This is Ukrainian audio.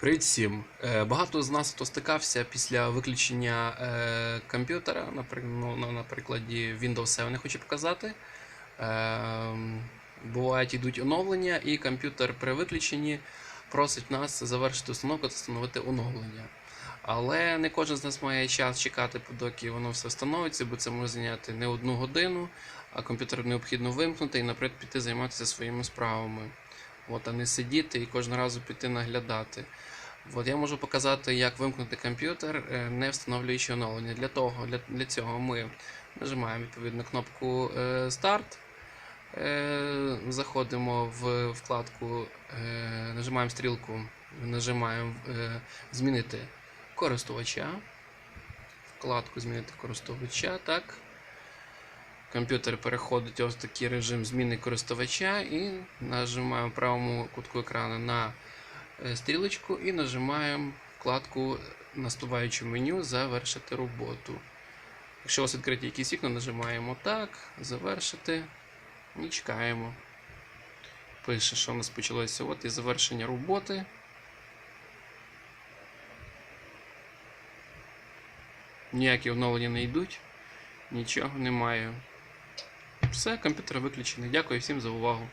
Привіт всім! Е, Багато з нас хто стикався після виключення е, комп'ютера, ну, на, прикладі Windows 7 я хочу показати. Е, бувають йдуть оновлення, і комп'ютер при виключенні просить нас завершити установку та встановити оновлення. Але не кожен з нас має час чекати, доки воно все встановиться, бо це може зайняти не одну годину, а комп'ютер необхідно вимкнути і, наприклад, піти займатися своїми справами. От, а не сидіти і кожного разу піти наглядати. От я можу показати, як вимкнути комп'ютер, е, не встановлюючи оновлення. Для того, для, для цього ми нажимаємо відповідно кнопку е, Старт. Е, Заходимо в вкладку, нажимаємо стрілку, нажимаємо Змінити користувача. Вкладку Змінити користувача. так. Комп'ютер переходить ось такий режим зміни користувача і нажимаємо в правому кутку екрану на е, стрілочку і нажимаємо вкладку наступаюче меню Завершити роботу. Якщо у вас відкриті якісь вікна, нажимаємо так, завершити і чекаємо. Пише, що у нас почалося. От і завершення роботи. Ніякі оновлення не йдуть, нічого немає. Все, комп'ютер виключений. Дякую всім за увагу.